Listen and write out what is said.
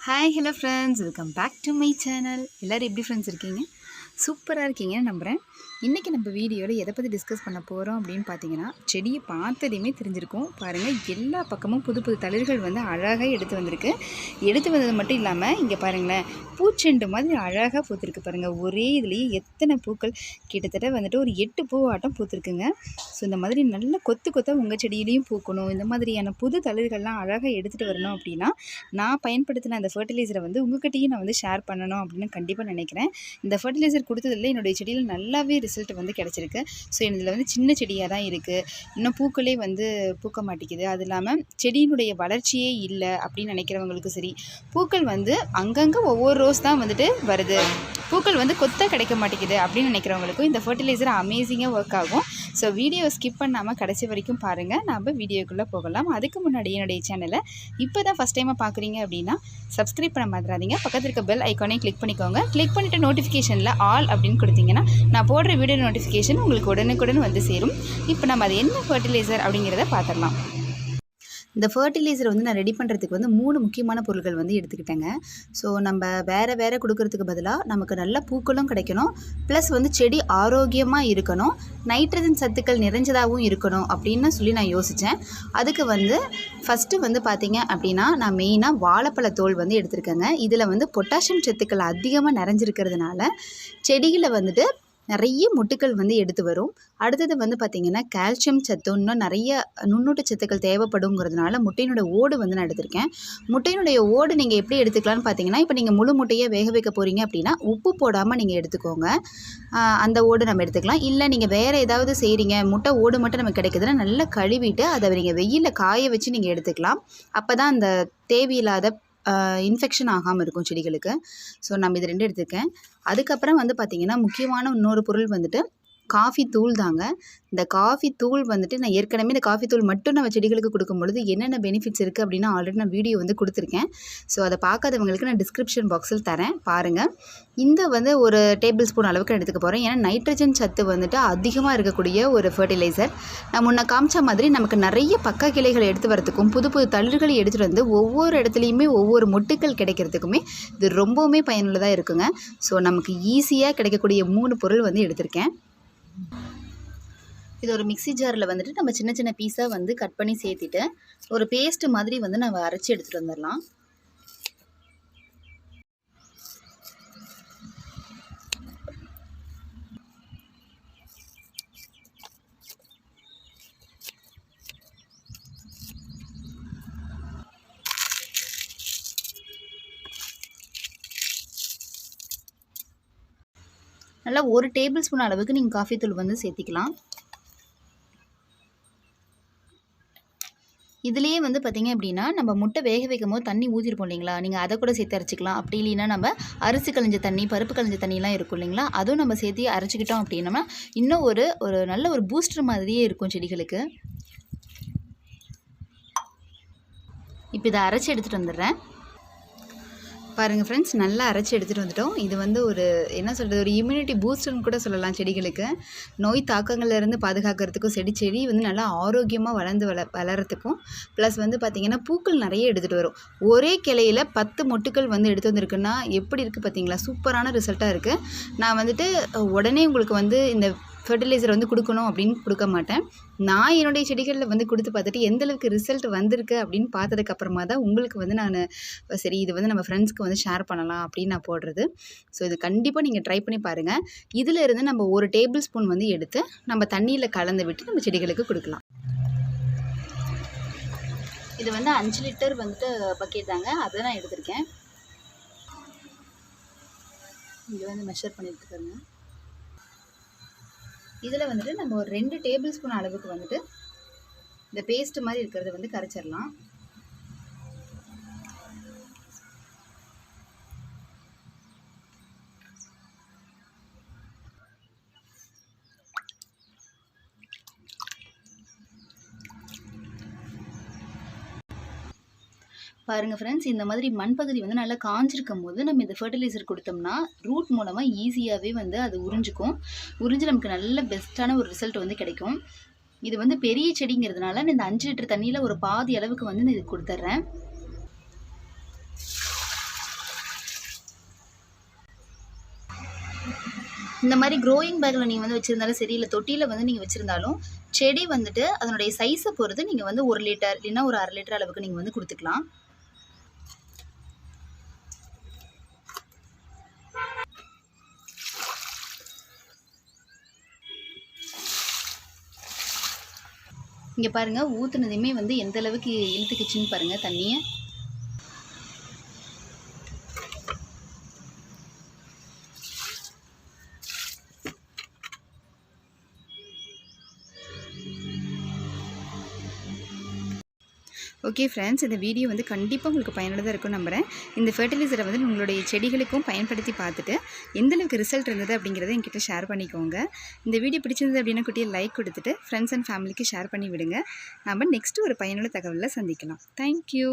Hi hello friends welcome back to my channel எல்லோரும் எப்படி friends இருக்கீங்க? சூப்பராக இருக்கீங்கன்னு நம்புகிறேன் இன்றைக்கி நம்ம வீடியோவில் எதை பற்றி டிஸ்கஸ் பண்ண போகிறோம் அப்படின்னு பார்த்தீங்கன்னா செடியை பார்த்ததையுமே தெரிஞ்சிருக்கும். பாருங்கள் எல்லா பக்கமும் புது புது தளிர்கள் வந்து அழகாக எடுத்து வந்திருக்கு. எடுத்து வந்தது மட்டும் இல்லாமல் இங்கே பாருங்களேன் பூச்செண்டு மாதிரி அழகாக பூத்திருக்கு பாருங்கள் ஒரே இதுலேயே எத்தனை பூக்கள்? கிட்டத்தட்ட வந்துட்டு ஒரு எட்டு பூவாட்டம் பூத்திருக்குங்க. ஸோ இந்த மாதிரி நல்ல கொத்து கொத்தாக உங்கள் செடியிலையும் பூக்கணும். இந்த மாதிரியான புது தளிர்கள்லாம் அழகாக எடுத்துகிட்டு வரணும் அப்படின்னா நான் பயன்படுத்தின அந்த ஃபர்டிலைசரை வந்து உங்ககிட்டயும் நான் வந்து ஷேர் பண்ணணும் அப்படின்னு கண்டிப்பாக நினைக்கிறேன். இந்த ஃபர்டிலைசர் கொடுத்ததில் என்னுடைய செடியில் நல்லாவே ரிசல்ட் வந்து கிடச்சிருக்கு. ஸோ இதில் வந்து சின்ன செடியாக தான் இருக்குது இன்னும் பூக்களே வந்து பூக்க மாட்டேங்குது. அது இல்லாமல் செடியினுடைய வளர்ச்சியே இல்லை அப்படின்னு நினைக்கிறவங்களுக்கும் சரி பூக்கள் வந்து அங்கங்கே ஒவ்வொரு ரோஸ் தான் வந்துட்டு வருது. பூக்கள் வந்து கொத்த கிடைக்க மாட்டேங்குது அப்படின்னு நினைக்கிறவங்களுக்கும் இந்த ஃபர்டிலைசர் அமேசிங்காக ஒர்க் ஆகும். ஸோ வீடியோ ஸ்கிப் பண்ணாமல் கடைசி வரைக்கும் பாருங்கள் நம்ம வீடியோக்குள்ளே போகலாம். அதுக்கு முன்னாடி என்னுடைய சேனலை இப்போ தான் ஃபஸ்ட் டைமாக பார்க்குறீங்க அப்படின்னா சப்ஸ்கிரைப் பண்ண மாதிராதீங்க பக்கத்தில் இருக்க பெல் ஐக்கானே கிளிக் பண்ணிக்கோங்க. கிளிக் பண்ணிவிட்டு நோட்டிஃபிகேஷனில் ஆல் அப்படின்னு கொடுத்தீங்கன்னா நான் போடுற வீடியோ நோட்டிஃபிகேஷன் உங்களுக்கு உடனுக்குடன் வந்து சேரும். இப்போ நம்ம அது என்ன ஃபர்டிலைசர் அப்படிங்கிறத பார்த்துடலாம். இந்த ஃபர்டிலைசர் வந்து நான் ரெடி பண்ணுறதுக்கு வந்து மூணு முக்கியமான பொருட்கள் வந்து எடுத்துக்கிட்டேங்க. ஸோ நம்ம வேறு வேறு கொடுக்கறதுக்கு பதிலாக நமக்கு நல்ல பூக்களும் கிடைக்கணும். ப்ளஸ் வந்து செடி ஆரோக்கியமாக இருக்கணும். நைட்ரஜன் சத்துக்கள் நிறைஞ்சதாகவும் இருக்கணும் அப்படின்னு சொல்லி நான் யோசித்தேன் அதுக்கு வந்து ஃபஸ்ட்டு வந்து பார்த்திங்க அப்படின்னா நான் மெயினாக வாழைப்பழ தோல் வந்து எடுத்திருக்கேங்க. இதில் வந்து பொட்டாசியம் சத்துக்கள் அதிகமாக நிறைஞ்சிருக்கிறதுனால செடியில் வந்துட்டு நிறைய முட்டுக்கள் வந்து எடுத்து வரும். அடுத்தது வந்து பார்த்திங்கன்னா கால்சியம் சத்து இன்னும் நிறைய நுண்ணூட்ட சத்துக்கள் தேவைப்படுங்கிறதுனால முட்டையினுடைய ஓடு வந்து நான் எடுத்திருக்கேன். முட்டையினுடைய ஓடு நீங்கள் எப்படி எடுத்துக்கலாம்னு பார்த்தீங்கன்னா இப்போ நீங்கள் முழு முட்டையை வேக வைக்க போகிறீங்க அப்படின்னா உப்பு போடாமல் நீங்கள் எடுத்துக்கோங்க. அந்த ஓடு நம்ம எடுத்துக்கலாம். இல்லை நீங்கள் வேறு ஏதாவது செய்கிறீங்க முட்டை ஓடு மட்டும் நமக்கு கிடைக்குதுன்னா நல்லா கழுவிட்டு அதை நீங்கள் வெயிலில் காய வச்சு நீங்கள் எடுத்துக்கலாம். அப்போ தான் அந்த தேவையில்லாத இன்ஃபெக்ஷன் ஆகாமல் இருக்கும் செடிகளுக்கு. ஸோ நம்ம இது ரெண்டு எடுத்துருக்கேன். அதுக்கப்புறம் வந்து பார்த்திங்கன்னா முக்கியமான இன்னொரு பொருள் வந்துட்டு காஃபி தூள் தாங்க. இந்த காஃபி தூள் வந்துட்டு நான் ஏற்கனவே இந்த காஃபி தூள் மட்டும் நம்ம செடிகளுக்கு கொடுக்கும் பொழுது என்னென்ன பெனிஃபிட்ஸ் இருக்குது அப்படின்னு ஆல்ரெடி நான் வீடியோ வந்து கொடுத்துருக்கேன். ஸோ அதை பார்க்காதவங்களுக்கு நான் டிஸ்கிரிப்ஷன் பாக்ஸில் தரேன். பாருங்கள் இந்த வந்து ஒரு டேபிள் ஸ்பூன் அளவுக்கு நான் எடுத்துக்க போகிறேன் ஏன்னா நைட்ரஜன் சத்து வந்துட்டு அதிகமாக இருக்கக்கூடிய ஒரு ஃபர்டிலைசர் நான் முன்ன காமிச்ச மாதிரி நமக்கு நிறைய பக்க கிளைகளை எடுத்து வரதுக்கும் புது புது தளிர்களை எடுத்துகிட்டு வந்து ஒவ்வொரு இடத்துலையுமே ஒவ்வொரு மொட்டுக்கள் கிடைக்கிறதுக்குமே இது ரொம்பவுமே பயனுள்ளதாக இருக்குங்க. ஸோ நமக்கு ஈஸியாக கிடைக்கக்கூடிய மூணு பொருள் வந்து எடுத்திருக்கேன். இது ஒரு மிக்சி ஜாரில் வந்துட்டு நம்ம சின்ன சின்ன பீஸாக வந்து கட் பண்ணி சேர்த்துட்டு ஒரு பேஸ்ட்டு மாதிரி வந்து நம்ம அரைச்சி எடுத்துகிட்டு வந்துடலாம் நல்லா ஒரு டேபிள் ஸ்பூன் அளவுக்கு நீங்கள் காஃபி தூள் வந்து சேர்த்திக்கலாம். இதுலேயே வந்து பார்த்தீங்க அப்படின்னா நம்ம முட்டை வேக வைக்கும் போது தண்ணி ஊற்றிருப்போம் இல்லைங்களா? நீங்கள் அதை கூட சேர்த்து அரைச்சிக்கலாம். அப்படி இல்லைன்னா நம்ம அரிசி கழிஞ்ச தண்ணி பருப்பு கழிஞ்ச தண்ணிலாம் இருக்கும் இல்லைங்களா? அதுவும் நம்ம சேர்த்து அரைச்சிக்கிட்டோம் அப்படின்னா இன்னும் ஒரு ஒரு நல்ல ஒரு பூஸ்டர் மாதிரியே இருக்கும் செடிகளுக்கு. இப்போ இதை அரைச்சி எடுத்துகிட்டு வந்துடுறேன். பாருங்கள் ஃப்ரெண்ட்ஸ் நல்லா அரைச்சி எடுத்துகிட்டு வந்துட்டோம். இது வந்து ஒரு என்ன சொல்கிறது ஒரு இம்யூனிட்டி பூஸ்டர்னு கூட சொல்லலாம் செடிகளுக்கு. நோய் தாக்கங்கள்லேருந்து பாதுகாக்கிறதுக்கும் செடி செடி வந்து நல்லா ஆரோக்கியமாக வளர்ந்து வள வளர்கிறதுக்கும் ப்ளஸ் வந்து பார்த்திங்கன்னா பூக்கள் நிறைய எடுத்துகிட்டு வரும். ஒரே கிளையில் பத்து மொட்டுக்கள் வந்து எடுத்து வந்திருக்குன்னா எப்படி இருக்குது பார்த்தீங்களா சூப்பரான ரிசல்ட்டாக இருக்குது நான் வந்துட்டு உடனே உங்களுக்கு வந்து இந்த ஃபர்டிலைசர் வந்து கொடுக்கணும் அப்படின்னு கொடுக்க மாட்டேன். நான் என்னுடைய செடிகளில் வந்து கொடுத்து பார்த்துட்டு எந்தளவுக்கு ரிசல்ட் வந்திருக்கு அப்படின்னு பார்த்ததுக்கப்புறமா தான் உங்களுக்கு வந்து நான் சரி இது வந்து நம்ம ஃப்ரெண்ட்ஸ்க்கு வந்து ஷேர் பண்ணலாம் அப்படின்னு நான் போடுறது. ஸோ இது கண்டிப்பாக நீங்கள் ட்ரை பண்ணி பாருங்கள் இதில் இருந்து நம்ம ஒரு டேபிள் ஸ்பூன் வந்து எடுத்து நம்ம தண்ணியில் கலந்து விட்டு நம்ம செடிகளுக்கு கொடுக்கலாம். இது வந்து அஞ்சு லிட்டர் வந்துட்டு பக்கெட் தாங்க. அதை நான் எடுத்திருக்கேன். இங்கே வந்து மெஷர் பண்ணி இதில் வந்துட்டு நம்ம ஒரு ரெண்டு டேபிள் ஸ்பூன் அளவுக்கு வந்துட்டு இந்த பேஸ்ட்டு மாதிரி இருக்கிறத வந்து கரைச்சிடலாம். பாருங்கள் ஃப்ரெண்ட்ஸ் இந்த மாதிரி மண் பகுதி வந்து நல்லா காஞ்சிருக்கும் போது நம்ம இந்த ஃபர்டிலைசர் கொடுத்தோம்னா ரூட் மூலமாக ஈஸியாகவே வந்து அது உறிஞ்சிக்கும். உறிஞ்சு நமக்கு நல்ல பெஸ்ட்டான ஒரு ரிசல்ட் வந்து கிடைக்கும். இது வந்து பெரிய செடிங்கிறதுனால நான் இந்த அஞ்சு லிட்டர் தண்ணியில் ஒரு பாதி அளவுக்கு வந்து நான் இது கொடுத்துட்றேன். இந்த மாதிரி க்ரோயிங் பேக்கில் நீங்கள் வந்து வச்சுருந்தாலும் சரி இல்லை தொட்டியில் வந்து நீங்கள் வச்சுருந்தாலும் செடி வந்துட்டு அதனுடைய சைஸை பொறுத்து நீங்கள் வந்து ஒரு லிட்டர் இல்லைன்னா ஒரு அரை லிட்டர் அளவுக்கு நீங்கள் வந்து கொடுத்துக்கலாம். இங்கே பாருங்கள் ஊற்றுனதையுமே வந்து எந்த அளவுக்கு இழுத்துக்குச்சுன்னு பாருங்கள் தண்ணியை. ஓகே ஃப்ரெண்ட்ஸ் இந்த வீடியோ வந்து கண்டிப்பாக உங்களுக்கு பயனுள்ளதாக இருக்கும் நம்புகிறேன் இந்த ஃபர்டிலைசரை வந்து உங்களுடைய செடிகளுக்கும் பயன்படுத்தி பார்த்துட்டு எந்தளவுக்கு ரிசல்ட் இருந்தது அப்படிங்கிறத என்கிட்ட ஷேர் பண்ணிக்கோங்க. இந்த வீடியோ பிடிச்சிருந்தது அப்படின்னா குட்டியை லைக் கொடுத்துட்டு ஃப்ரெண்ட்ஸ் அண்ட் ஃபேமிலிக்கு ஷேர் பண்ணி விடுங்க. நம்ம நெக்ஸ்ட்டு ஒரு பயனுள்ள தகவலில் சந்திக்கலாம். தேங்க்யூ